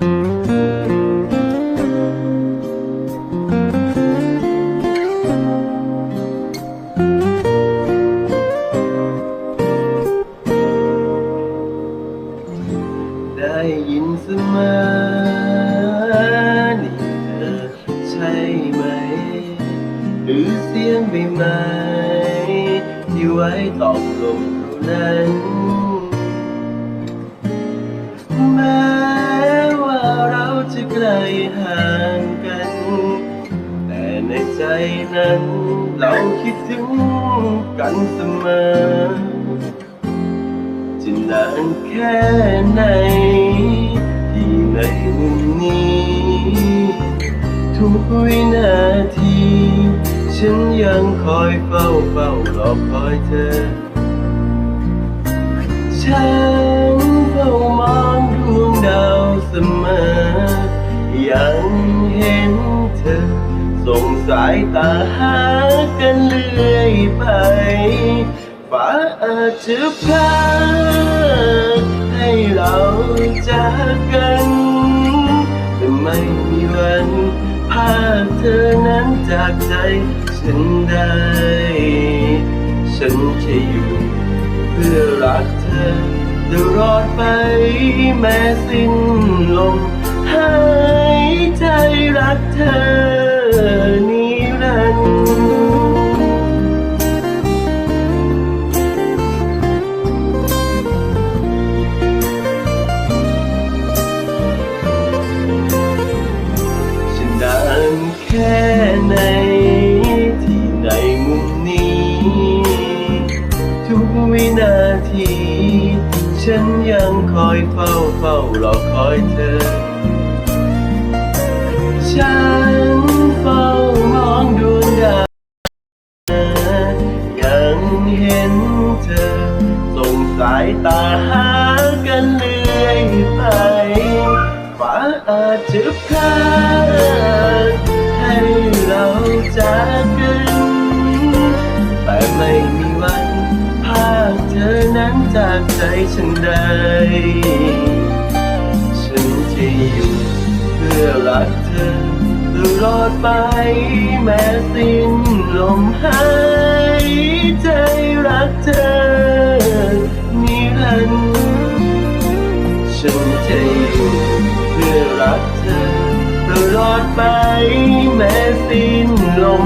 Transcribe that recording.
ได้ยินเสมอนี่เธอใช่ไหม หรือเสียงใบไม้ที่ไว้ตอบลมเท่านั้นแม้ ห่างกัน แต่ในใจนั้น เราคิดถึงกันเสมอ จะนานแค่ไหน ที่ในมุมนี้ ทุกวินาที ฉันยังคอยเฝ้าเฝ้ารอคอยเธอ ฉันเฝ้ามองดวงดาวเสมอ ยังเห็นเธอ ส่งสายตาหากันเรื่อยไปฟ้าอาจจะพาให้เราจากกันแต่ไม่มีวันพาเธอนั้นจากใจฉันได้ ฉันจะอยู่เพื่อรักเธอตลอดไปแม้สิ้น กเธอนิรันดร์ฉันนานแค่ไหนที่ในมุมนี้ ทุกวินาที ฉันยังคอยเฝ้าเฝ้ารอคอยเธอายตาหากันเรื่อยไปฟ้าอาจจะพลาดให้เราจากกัน แต่ไม่มีวันพากเธอนั้นจากใจฉันได้ ฉันจะอยู่เพื่อรักเธอตลอดไปแม้สิ้นลมหายใจ จะอยู่เพื่อรักเธอตลอดไปแม้สิ้นลม